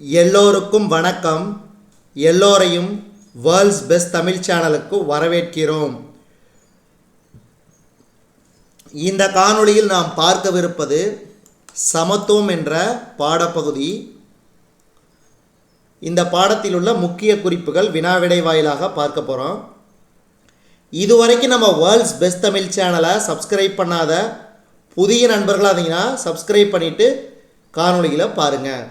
எல்லோருக்கும் வணக்கம். எல்லோரையும் வேர்ல்ட்ஸ் பெஸ்ட் தமிழ் சேனலுக்கு வரவேற்கிறோம். இந்த காணொளியில் நாம் பார்க்கவிருப்பது சமத்துவம் என்ற பாடப்பகுதி. இந்த பாடத்தில் உள்ள முக்கிய குறிப்புகள் வினாவிடை வாயிலாக பார்க்க போகிறோம் இதுவரைக்கும் நம்ம வேர்ல்ட்ஸ் பெஸ்ட் தமிழ் சேனலை சப்ஸ்கிரைப் பண்ணாத புதிய நண்பர்களாக இருந்தீங்கன்னா சப்ஸ்கிரைப் பண்ணிவிட்டு காணொளிகளை பாருங்கள்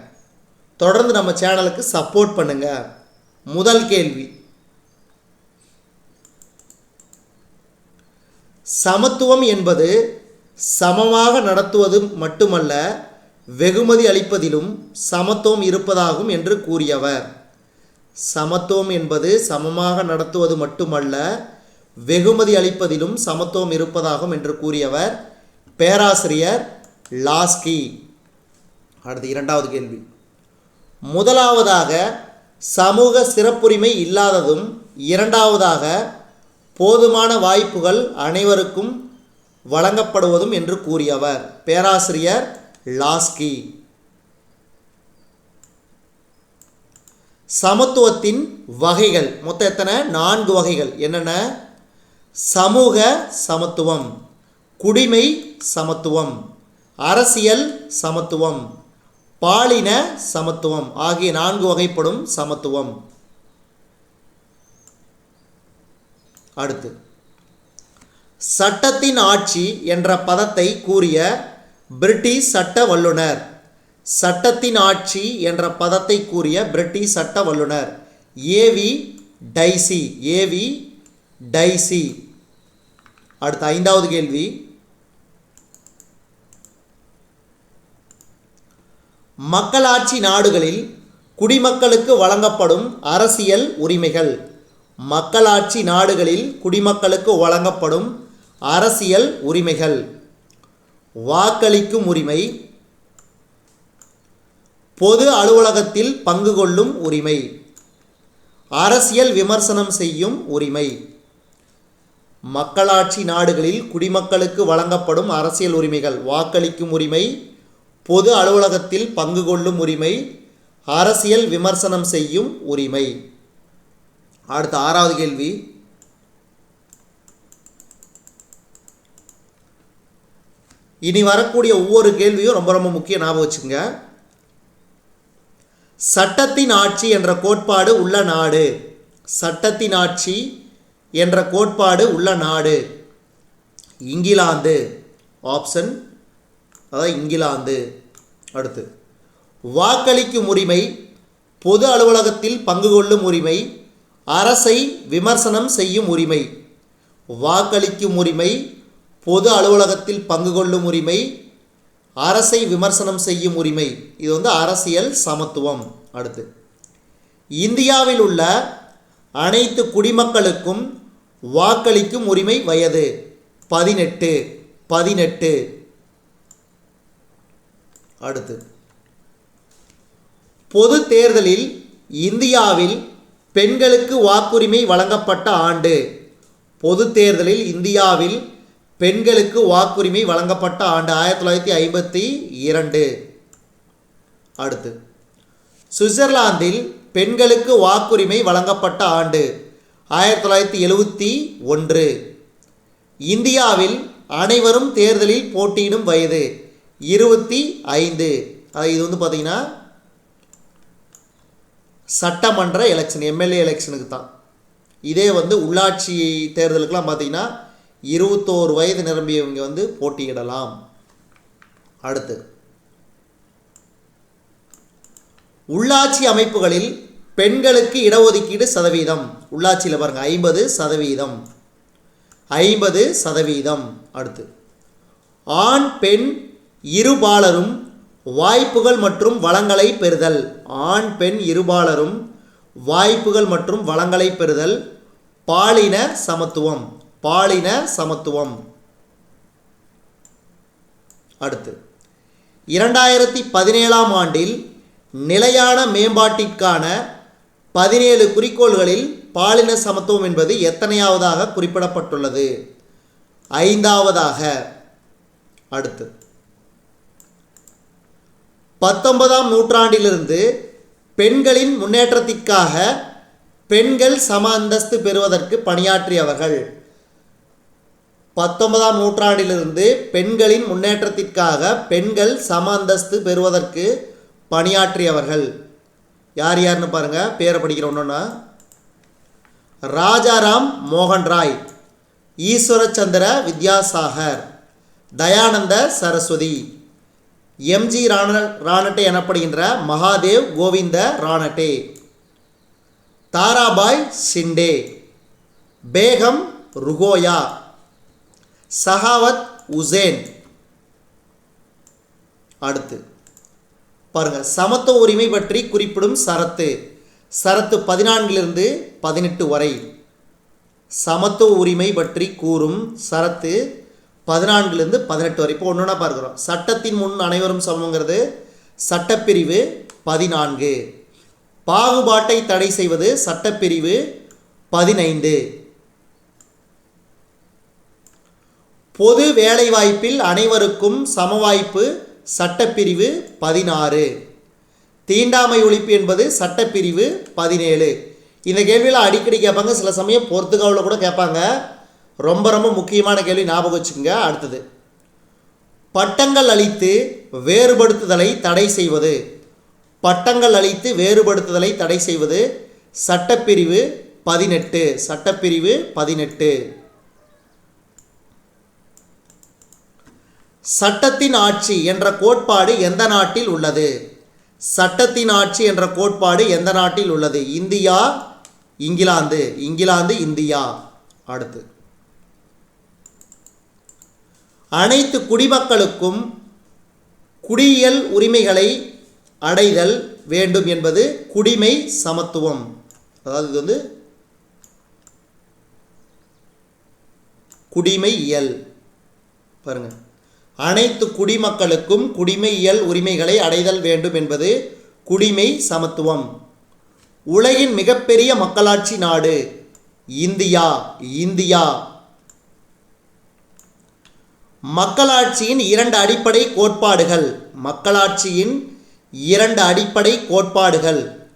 தொடர்ந்து நம்ம சேனலுக்கு சப்போர்ட் பண்ணுங்க. முதல் கேள்வி. சமத்துவம் என்பது சமமாக நடத்துவது மட்டுமல்ல வெகுமதி அளிப்பதிலும் சமத்துவம் இருப்பதாகும் என்று கூறியவர். சமத்துவம் என்பது சமமாக நடத்துவது மட்டுமல்ல வெகுமதி அளிப்பதிலும் சமத்துவம் இருப்பதாகும் என்று கூறியவர் பேராசிரியர் லாஸ்கி. அடுத்து இரண்டாவது கேள்வி. முதலாவதாக சமூக சிறப்புரிமை இல்லாததும் இரண்டாவதாக போதுமான வாய்ப்புகள் அனைவருக்கும் வழங்கப்படுவதும் என்று கூறியவர். பேராசிரியர் லாஸ்கி. சமத்துவத்தின் வகைகள். மொத்தம் எத்தனை? நான்கு வகைகள். என்னென்ன? சமூக சமத்துவம் குடிமை சமத்துவம் அரசியல் சமத்துவம் பாலின சமத்துவம். ஆகிய நான்கு வகைப்படும் சமத்துவம். அடுத்து. சட்டத்தின் ஆட்சி என்ற பதத்தை கூறிய பிரிட்டிஷ் சட்ட வல்லுனர். சட்டத்தின் ஆட்சி என்ற பதத்தை கூறிய பிரிட்டிஷ் சட்ட வல்லுனர். A V Dicey. A V Dicey. அடுத்த ஐந்தாவது கேள்வி. மக்களாட்சி நாடுகளில் குடிமக்களுக்கு வழங்கப்படும் அரசியல் உரிமைகள். மக்களாட்சி நாடுகளில் குடிமக்களுக்கு வழங்கப்படும் அரசியல் உரிமைகள். வாக்களிக்கும் உரிமை. பொது அலுவலகத்தில் பங்கு கொள்ளும் உரிமை. அரசியல் விமர்சனம் செய்யும் உரிமை. மக்களாட்சி நாடுகளில் குடிமக்களுக்கு வழங்கப்படும் அரசியல் உரிமைகள். வாக்களிக்கும் உரிமை. பொது அலுவலகத்தில் பங்கு கொள்ளும் உரிமை அரசியல் விமர்சனம் செய்யும் உரிமை. அடுத்த ஆறாவது கேள்வி. இனி வரக்கூடிய ஒவ்வொரு கேள்வியும் ரொம்ப ரொம்ப முக்கிய ஞாபகம் வச்சுங்க சட்டத்தின் ஆட்சி என்ற கோட்பாடு உள்ள நாடு. சட்டத்தின் ஆட்சி என்ற கோட்பாடு உள்ள நாடு. இங்கிலாந்து. ஆப்ஷன் அதாவது இங்கிலாந்து. அடுத்து வாக்களிக்கும் உரிமை பொது அலுவலகத்தில் பங்கு கொள்ளும் உரிமை அரசை விமர்சனம் செய்யும் உரிமை. வாக்களிக்கும் உரிமை பொது அலுவலகத்தில் பங்கு கொள்ளும் உரிமை அரசை விமர்சனம் செய்யும் உரிமை. இது வந்து அரசியல் சமத்துவம். அடுத்து இந்தியாவில் உள்ள அனைத்து குடிமக்களுக்கும் வாக்களிக்கும் உரிமை வயது? பதினெட்டு. பதினெட்டு. அடுத்து. பொது தேர்தலில் இந்தியாவில் பெண்களுக்கு வாக்குரிமை வழங்கப்பட்ட ஆண்டு. பொது தேர்தலில் இந்தியாவில் பெண்களுக்கு வாக்குரிமை வழங்கப்பட்ட ஆண்டு ஆயிரத்தி தொள்ளாயிரத்தி ஐம்பத்தி இரண்டு. அடுத்து. சுவிட்சர்லாந்தில் பெண்களுக்கு வாக்குரிமை வழங்கப்பட்ட ஆண்டு ஆயிரத்தி தொள்ளாயிரத்தி எழுபத்தி ஒன்று. இந்தியாவில் அனைவரும் தேர்தலில் போட்டியிடும் வயது. இருபத்தி ஐந்து. அது இது வந்து பார்த்திங்கன்னா சட்டமன்ற எலெக்ஷன் எம்எல்ஏ எலெக்ஷனுக்கு தான். இதே வந்து உள்ளாட்சி தேர்தலுக்கெல்லாம் பார்த்தீங்கன்னா இருபத்தோரு வயது நிரம்பியவங்க வந்து போட்டியிடலாம். அடுத்து உள்ளாட்சி அமைப்புகளில் பெண்களுக்கு இடஒதுக்கீடு சதவீதம். உள்ளாட்சியில் பாருங்கள் ஐம்பது சதவீதம். ஐம்பது சதவீதம். அடுத்து ஆண் பெண் இருபாலரும் வாய்ப்புகள் மற்றும் வளங்களை பெறுதல். ஆண் பெண் இருபாலரும் வாய்ப்புகள் மற்றும் வளங்களை பெறுதல். பாலின சமத்துவம் பாலின சமத்துவம். அடுத்து இரண்டாயிரத்தி பதினேழாம் ஆண்டில் நிலையான மேம்பாட்டிற்கான பதினேழு குறிக்கோள்களில் பாலின சமத்துவம் என்பது எத்தனையாவதாக குறிப்பிடப்பட்டுள்ளது? ஐந்தாவதாக அடுத்து பத்தொன்பதாம் நூற்றாண்டிலிருந்து பெண்களின் முன்னேற்றத்திற்காக பெண்கள் சம அந்தஸ்து பெறுவதற்கு பணியாற்றியவர்கள். பத்தொன்பதாம் நூற்றாண்டிலிருந்து பெண்களின் முன்னேற்றத்திற்காக பெண்கள் சம அந்தஸ்து பெறுவதற்கு பணியாற்றியவர்கள். யார் யாருன்னு பாருங்க பேரை படிக்கிற ஒன்றுன்னா ராஜாராம் மோகன் ராய் ஈஸ்வரச்சந்திர வித்யாசாகர் தயானந்த சரஸ்வதி. எம்ஜி ராண ராணட்டே எனப்படுகின்ற மகாதேவ் கோவிந்த ராணட்டே. தாராபாய் சிண்டே. பேகம் ருகோயா. சஹாவத் உசேன். அடுத்து. பாருங்க சமத்துவ உரிமை பற்றி குறிப்பிடும் சரத்து. சரத்து பதினான்கிலிருந்து பதினெட்டு வரை. சமத்துவ உரிமை பற்றி கூறும் சரத்து பதினான்குலேருந்து பதினெட்டு வரை இப்போ ஒன்றுனா பார்க்குறோம். சட்டத்தின் முன் அனைவரும் சமங்கிறது சட்டப்பிரிவு பதினான்கு. பாகுபாட்டை தடை செய்வது சட்டப்பிரிவு பதினைந்து. பொது வேலைவாய்ப்பில் அனைவருக்கும் சமவாய்ப்பு சட்டப்பிரிவு பதினாறு. தீண்டாமை ஒழிப்பு என்பது சட்டப்பிரிவு பதினேழு. இந்த கேள்வியில் அடிக்கடி கேட்பாங்க. சில சமயம் பொறுத்துகாவில் கூட கேட்பாங்க. ரொம்ப ரொம்ப முக்கியமான கேள்வி ஞாபகம் வச்சுக்கோங்க அடுத்தது. பட்டங்கள் அளித்து வேறுபடுத்துதலை தடை செய்வது. பட்டங்கள் அளித்து வேறுபடுத்துதலை தடை செய்வது. சட்டப்பிரிவு பதினெட்டு சட்டப்பிரிவு பதினெட்டு. சட்டத்தின் ஆட்சி என்ற கோட்பாடு எந்த நாட்டில் உள்ளது? சட்டத்தின் ஆட்சி என்ற கோட்பாடு எந்த நாட்டில் உள்ளது? India England. England India. அடுத்து. அனைத்து குடிமக்களுக்கும் குடியியல் உரிமைகளை அடைதல் வேண்டும் என்பது குடிமை சமத்துவம். அதாவது இது வந்து குடிமை இயல் பாருங்க. அனைத்து குடிமக்களுக்கும் குடிமை இயல் உரிமைகளை அடைதல் வேண்டும் என்பது குடிமை சமத்துவம். உலகின் மிகப்பெரிய மக்களாட்சி நாடு இந்தியா. இந்தியா. மக்களாட்சியின் இரண்டு அடிப்படை கோட்பாடுகள். மக்களாட்சியின் இரண்டு அடிப்படை கோட்பாடுகள்.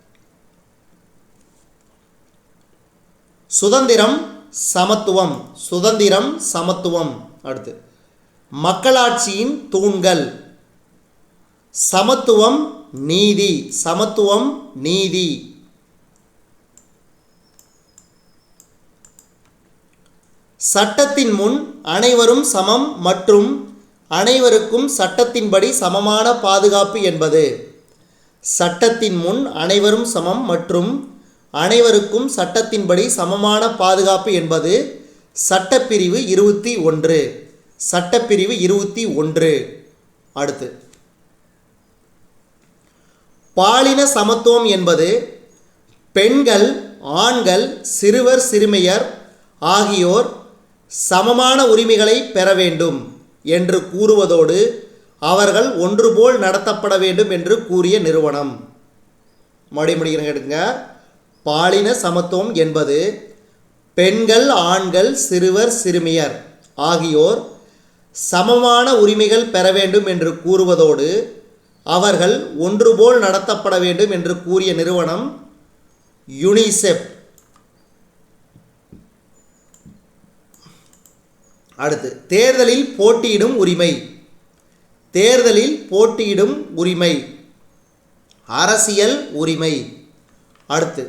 சுதந்திரம் சமத்துவம். சுதந்திரம் சமத்துவம். அடுத்து. மக்களாட்சியின் தூண்கள். சமத்துவம் நீதி. சமத்துவம் நீதி. சட்டத்தின் முன் அனைவரும் சமம் மற்றும் அனைவருக்கும் சட்டத்தின்படி சமமான பாதுகாப்பு என்பது. சட்டத்தின் முன் அனைவரும் சமம் மற்றும் அனைவருக்கும் சட்டத்தின்படி சமமான பாதுகாப்பு என்பது சட்டப்பிரிவு இருபத்தி ஒன்று. சட்டப்பிரிவு இருபத்தி ஒன்று. அடுத்து. பாலின சமத்துவம் என்பது பெண்கள் ஆண்கள் சிறுவர் சிறுமியர் ஆகியோர் சமமான உரிமைகளை பெற வேண்டும் என்று கூறுவதோடு அவர்கள் ஒன்றுபோல் நடத்தப்பட வேண்டும் என்று கூறிய நிறுவனம். மறுபடியும் முடிக்கிறேன் கேட்டுங்க பாலின சமத்துவம் என்பது பெண்கள் ஆண்கள் சிறுவர் சிறுமியர் ஆகியோர் சமமான உரிமைகள் பெற வேண்டும் என்று கூறுவதோடு அவர்கள் ஒன்றுபோல் நடத்தப்பட வேண்டும் என்று கூறிய நிறுவனம் யுனிசெப் அடுத்து தேர்தலில் போட்டியிடும் உரிமை. தேர்தலில் போட்டியிடும் உரிமை. அரசியல் உரிமை. அடுத்து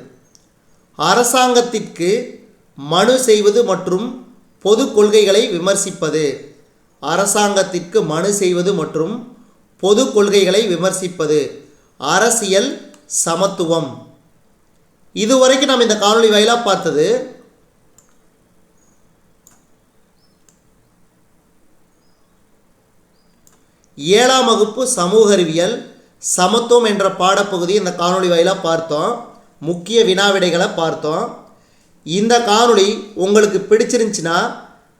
அரசாங்கத்திற்கு மனு செய்வது மற்றும் பொது கொள்கைகளை விமர்சிப்பது. அரசாங்கத்திற்கு மனு செய்வது மற்றும் பொது கொள்கைகளை விமர்சிப்பது. அரசியல் சமத்துவம். இதுவரைக்கும் நம்ம இந்த காணொளி வாயிலாக பார்த்தது ஏழாம் வகுப்பு சமூக அறிவியல் சமத்துவம் என்ற பாடப்பகுதி இந்த காணொளி வாயிலாக பார்த்தோம். முக்கிய வினாவிடைகளை பார்த்தோம். இந்த காணொளி உங்களுக்கு பிடிச்சிருந்துச்சுன்னா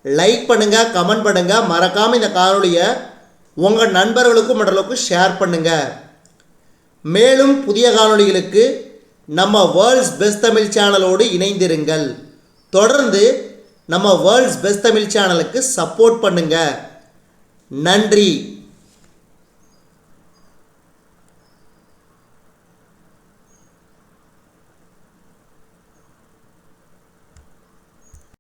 லைக் பண்ணுங்கள் கமெண்ட் பண்ணுங்கள் மறக்காமல் இந்த காணொளியை உங்கள் நண்பர்களுக்கும் மற்றளவுக்கும் ஷேர் பண்ணுங்கள் மேலும் புதிய காணொளிகளுக்கு நம்ம வேர்ல்ட்ஸ் பெஸ்ட் தமிழ் சேனலோடு இணைந்திருங்கள். தொடர்ந்து நம்ம வேர்ல்ட்ஸ் பெஸ்ட் தமிழ் சேனலுக்கு சப்போர்ட் பண்ணுங்கள் நன்றி.